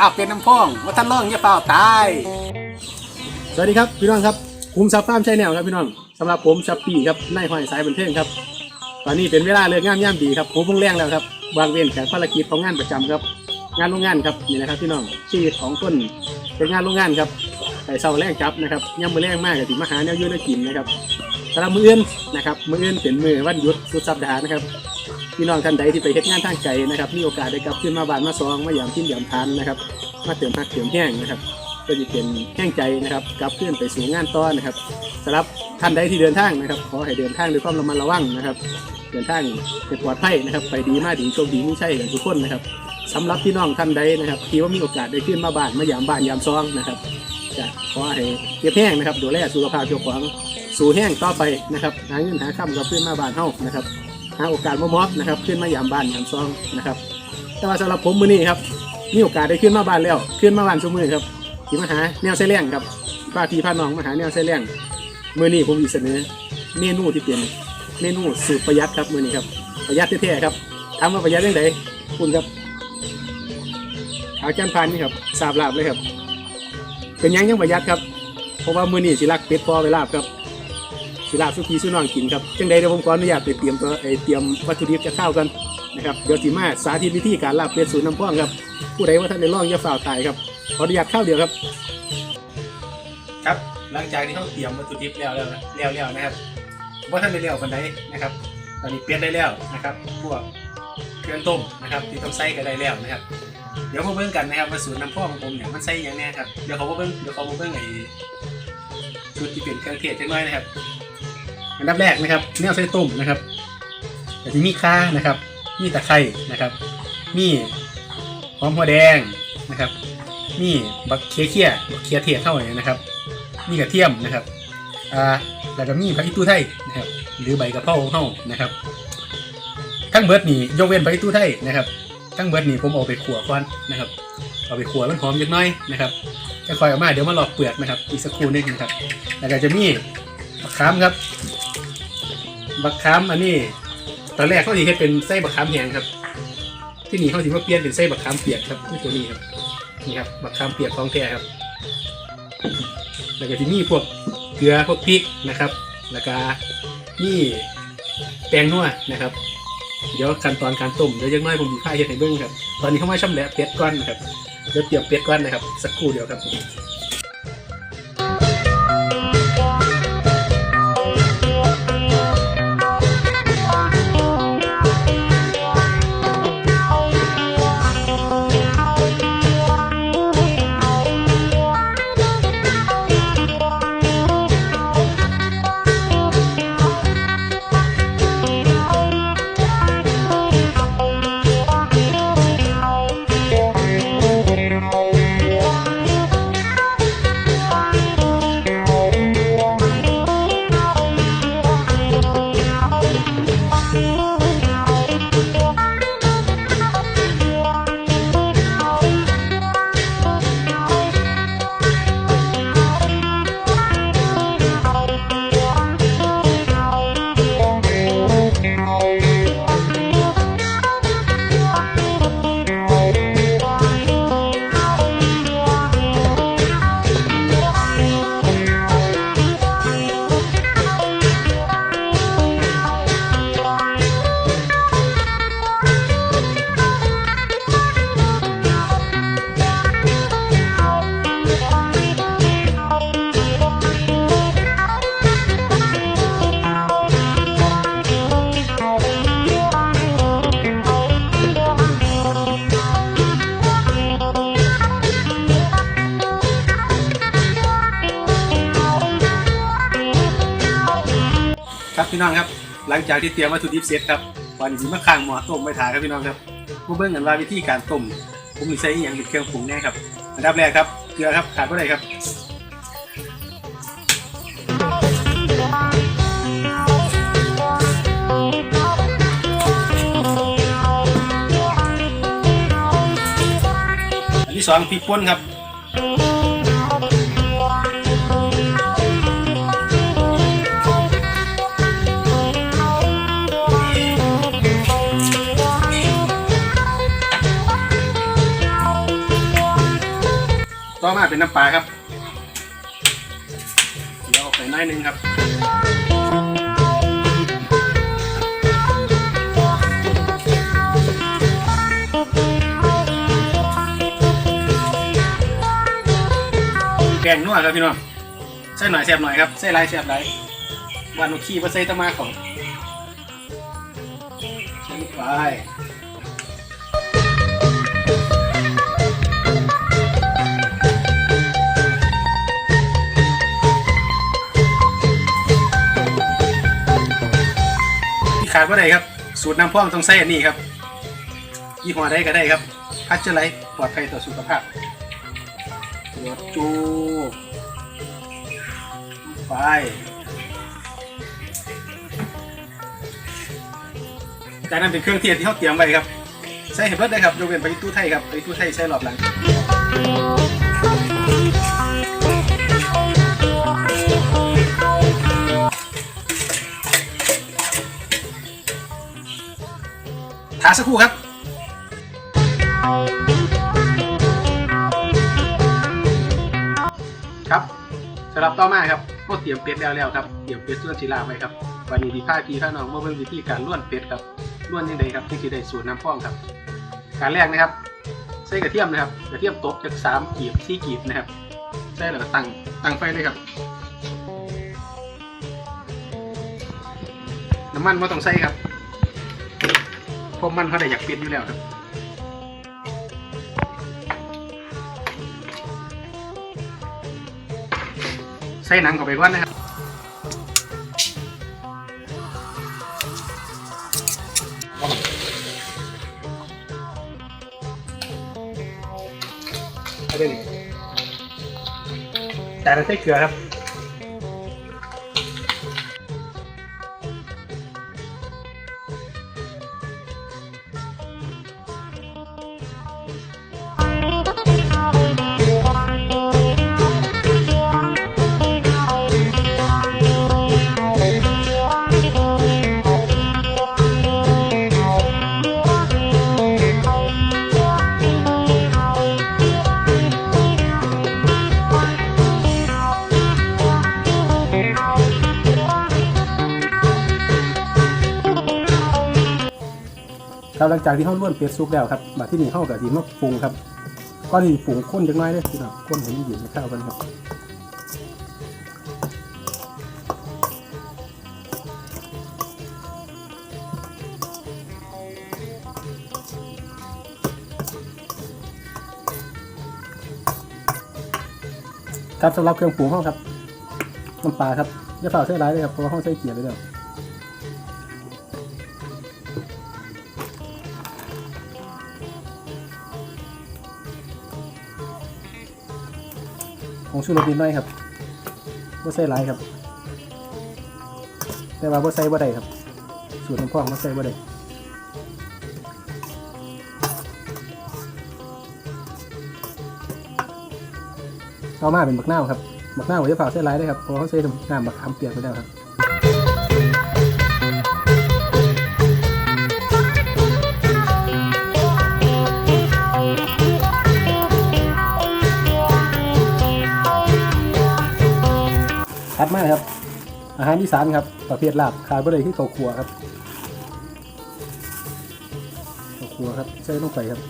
ลาบเป็นน้ำพองว่าท่านล่องอย่าเฝ้าตาย สวัสดีครับพี่น้องครับคุมซับฟ้ามใช่แนวครับพี่น้องสำหรับผมชัปปี้ครับนายห้อยสายบันเทิงครับ ตอนนี้เป็นเวลาเลิกงามย่ำดีครับผมพุ่งแรงแล้วครับวางเว้นจากภารกิจของงานประจำครับ งานโรงงานครับนี่นะครับพี่น้องชีวิตของคนเป็นงานโรงงานครับใส่เสาแรงครับนะครับย่ำมือแรงมากกับติมาหาแนวยืนกินนะครับสำหรับมืออื่นนะครับมืออื่นเป็นมือวันหยุดสุดสัปดาห์นะครับ พี่น้องท่านใดที่ไปเฮ็ดงานทางไกลนะครับ มีโอกาสได้กลับขึ้นมาบ้านมาซองมาหยามทิ้นหยามทานนะครับ มาเติมพักเติมแห้งนะครับก็จะเป็นแห้งใจนะครับกลับเคลื่อนไปสู่งานต้อนนะครับสำหรับท่านใดที่เดินทางนะครับ ขอให้เดินทางด้วยความระมัดระวังนะครับ เดินทางเป็นปลอดภัยนะครับ ไปดีมากดีโชคดีไม่ใช่กันทุกคนนะครับสำหรับพี่น้องท่านใดนะครับที่ว่ามีโอกาสได้ขึ้นมาบ้านมายามบ้านยามซองนะครับจะขอให้เก็บแห้งนะครับดูแลสุขภาพเจ้าของสู่แห้งต่อไปนะครับหาเงินหาคำกับเพื่อนมาบ้านเฮานะครับ หาโอกาสมามอบนะครับขึ้นมายามบ้านยามซองนะครับ แต่ว่าสำหรับผมมื้อนี้ครับมีโอกาสได้ขึ้นมาบ้านแล้ว ขึ้นมาบ้านสมือครับที่มาหาแนวไส้แรงครับป้าพี่พาน้องมาหาแนวไส้แรงมื่อนี้ผมมีเสนอเมนูที่เป็นเมนูสูตรประหยัดครับมื่อนี้ครับประหยัดแท้ๆครับทำมาประหยัดยังไงคุณครับเอาแก้มพันนี่ครับสาบลาบเลยครับ เป็นยังยังประหยัดครับเพราะว่ามื่อนี้สิรักเป็ดพอไปลาบครับ สิลาสุกีสุน้องกินครับจังใดเดี๋ยวผมขออนุญาตไปเตรียมตัวไอเตรียมวัตถุดิบจะเข้าวกันนะครับเดี๋ยวสิมาสาธิตวิธีการลาบเป็ดสูตรน้ำพ่วงครับผู้ใดว่าท่านในร่องอย่าฝ่าวตายครับขออนุญาตเข้าวเดียวครับ ครับหลังจากที่เขาเตรียมวัตถุดิบแล้วแล้วนะแล้วแล้วนะครับว่าท่านได้แล้วคนใดนะครับตอนนี้เปลี่ยนได้แล้วนะครับ พวกเครื่องต้มนะครับ ที่ต้องใส่ก็ได้แล้วนะครับ เดี๋ยวมาเบิ่งกันนะครับว่าสูตรน้ำพ่อของผมเนี่ยมันใส่ยังแน่ครับเดี๋ยวเขาเบิ่งเดี๋ยวเขาเบิ่งไอ้ชุดที่เป็นเครื่องเทศจังน้อยนะครับ อันดับแรกนะครับแนวใส่ต้มนะครับแต่ที่มีข่านะครับ มีตะไคร้นะครับ มีหอมหัวแดงนะครับ มีบักเคียเคียบักเคียเทียเท่าไหร่นะครับ มีกระเทียมนะครับอ่าแล้วก็มีผักอีตู้ไทยนะครับ หรือใบกระเพราของเฮานะครับ ทั้งเบิดนี่ยกเว้นผักอีตู้ไทยนะครับ ทั้งเบิดนี่ผมเอาไปขั่วก่อนนะครับ เอาไปขั่วมันหอมจักหน้อยนะครับค่อยๆออกมาเดี๋ยวมาหลอกเปลือกนะครับ อีกสักครู่หนึงนะครับ แล้วก็จะมีบักขามครับ บักขามอันนี้ตอนแรกเขาสิเฮ็ดเป็นไส้บักขามแห้งครับ ที่นี่เขาสิมาเปลี่ยนเป็นไส้บักขามเปียกครับนี่ตัวนี้ครับนี่ครับบักขามเปียกของแท้ครับ แล้วก็ที่มีพวกเกลือพวกพริกนะครับ แล้วก็นี่แป้งนัวนะครับเดี๋ยวขั้นตอนการต้มเดี๋ยวยังน้อยผมมีผ้าเฮ็ดให้เบิ่งครับ ตอนนี้เข้ามาช่ำแหละเป็ดก้อนนะครับเดี๋ยวเตรียมเป็ดก้อนนะครับ สักครู่เดียวครับ ครับพี่น้องครับ หลังจากที่เตรียมวัตถุดิบเสร็จครับวันนี้มาข้างหม้อต้มไปถ่ายครับพี่น้องครับมาเบิ่งกันว่าวิธีการต้มผมมีใส่อย่างเป็นเครื่องปรุงแน่ครับอันดับแรกครับเกลือครับขาดไม่ได้ครับอันที่สองพริกป่นครับ ต่อมาเป็นน้ำปลาครับเดี๋ยวออกไปน้อยนึงครับแกงนัวครับพี่น้องใส่หน่อยแซ่บหน่อยครับใส่หลายแซ่บหลายวันโอขี้มาใส่ตะมาของใส่ไป สูตรน้ำพ่องต้องใส่อันนี้ครับยี่ห้อใดก็ได้ครับพัชเจอร์ไลท์ปลอดภัยต่อสุขภาพหัวจูไปจากนั้นเป็นเครื่องเทศที่เขาเตรียมไว้ครับ ใส่เห็ดเบิดได้ครับยกเว้นไปตู้ไทยครับไปตู้ไทยใส่รอบหลังาสักครู่ครับครับสำหรับต่อมาครับก็เตรียมเป็ดแล้วแล้วครับเตรียมเป็ดส่วนชีลาไว้ครับวันนี้ที่ข้าพี่ข้าน้องมาเบิ่งวิธีการล้วนเป็ดครับล้วนยังไงครับที่จะได้สูตรน้ำพองครับ การแรกนะครับใส่กระเทียมนะครับกระเทียมตกจากสามกีบสี่กีบนะครับใส่แล้วก็ตั้งตั้งไฟเลยครับ น้ำมันไม่ต้องใส่ครับ พราะมันเขาได้อยากเป็ดอยู่แล้วครับใส่หนังเข้าไปก่อนนะครับเอาไปเลยแต่เราใส่เกลือครับ หลังจากที่เขาล้วนเป็ดซุปแล้วครับมาที่นี่เขากับทีมาปรุงครับก้อนที่ปรุงข้นจังน้อยเลยพี่น้องข้นให้มันอยู่ในข้าวกันครับครับสำหรับเครื่องปรุงเขาครับน้ำปลาครับอย่าเปล่าใส่ร้ายเลยครับเพราะว่าเขาใส่เกลือเลยเด้อ ของชูรสนิดหน่อยครับบ่ใส่หลายครับ แต่ว่าบ่ใส่บ่ได้ครับ สูตรของพ่อบ่ใส่บ่ได้ต่อมาเป็นบักนาวครับบักนาวจะเผาใส่หลายได้ครับเพราะเขาใส่น้ำบักขามเปียกไปแล้วครับ ถัดมาครับ อาหารอีสานครับ ประเภทลาบขายบ่ได้ที่ข้าวคั่วครับข้าวคั่วครับใส่ลงไปครับ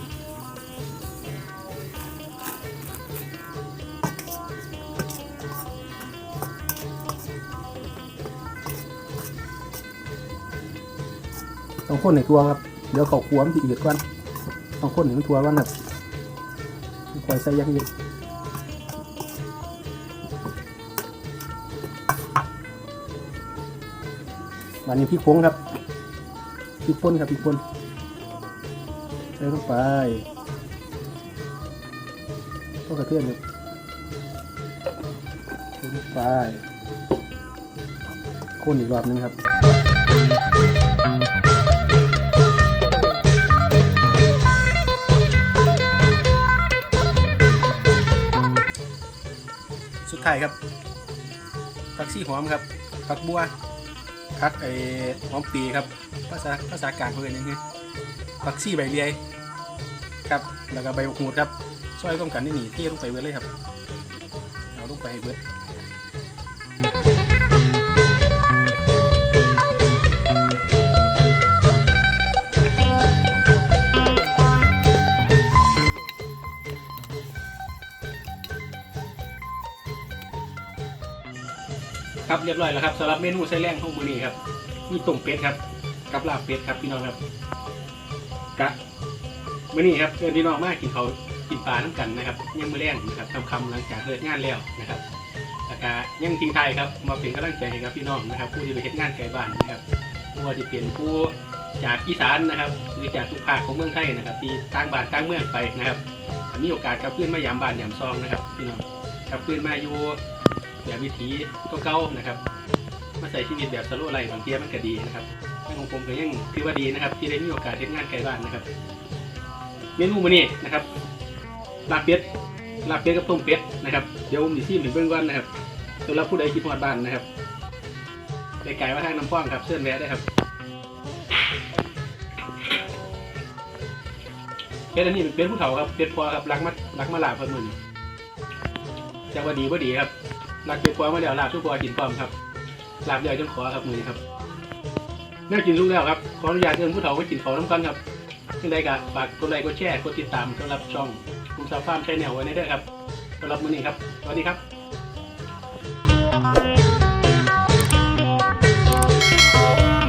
ต้องข้นในทัวครับ เดี๋ยวข้าวคั่วมันจะอืดก่อนต้องข้นในมันทัวก่อนครับคอยใส่ยังเย อันนี้พริกผงครับพริกป่นครับพริกป่นใส่ลงไปก็กระเทียมครับใส่ลงไปคนอีกรอบนึงครับสุดท้ายครับผักชีหอมครับผักบัว พักไอ้หอมปีครับภาษาภาษากลางเขาเรียกยังไงผักซี่ใบเลียครับแล้วก็ใบหูดครับซอยร่มกันนี่หนี่เทลงไปเบิดเลยครับเอาลงไปเบิด ครับเรียบร้อยแล้วครับสำหรับเมนูไส้แรงของมือนี้ครับมีต้มเป็ดครับ กับลาบเป็ดครับพี่น้องครับกะมือนี้ครับเชิญพี่น้องมากินเขากินปลาน้ำกันนะครับยังมือแรงนะครับทำคำหลังจากเลิกงานแล้วนะครับแล้วก็ยังทิ้งไทยครับมาเป็นกำลังใจให้กับพี่น้องนะครับ ผู้ที่ไปเฮ็ดงานไกลบ้านนะครับผู้ว่าจะเป็นผู้จากอีสานนะครับหรือจากทุกภาคของเมืองไทยนะครับ ที่ต่างบ้านต่างเมืองไปนะครับมีโอกาสกลับขึ้นมายามบ้านยามซองนะครับพี่น้องกลับขึ้นมาอยู่ แบบวิถีเก่าๆนะครับ มาใส่ชีวิตแบบสโลว์ไลฟ์บางเทียมันก็ดีนะครับแต่ของผมก็ยังถือว่าดีนะครับ ที่ได้มีโอกาสเฮ็ดงานไกลบ้านนะครับ เมนูมื้อนี้นะครับลาบเป็ดลาบเป็ดกับต้มเป็ดนะครับเดี๋ยวผมสิชิมให้เบิ่งก่อนนะครับสำหรับผู้ใดคิดฮอดบ้านนะครับไกลๆว่าทางน้ำป้องครับเชิญแวะได้ครับเป็ดอันนี้เป็นเป็ดผู้เฒ่าครับเป็ดพอครับรักมารักมาลาเพิ่นมื้อนี้จักว่าดีบ่ดีครับ หลักเก็บความาแล้วหลาบทุกคนกินคว้อมครับหลาบใหญ่จนขอครับมือครับน่ากินลูกแล้วครับขออนุญาตเอิ้นผู้เฒ่าไวกินของน้ำกันครับที่ใดก็ฝากกดไลค์กดแชร์กดติดตามสำหรับช่องคุณสาวฟาร์ชาแนลไว้ในด้วยครับสำหรับมือนี้ครับสวัสดีครับ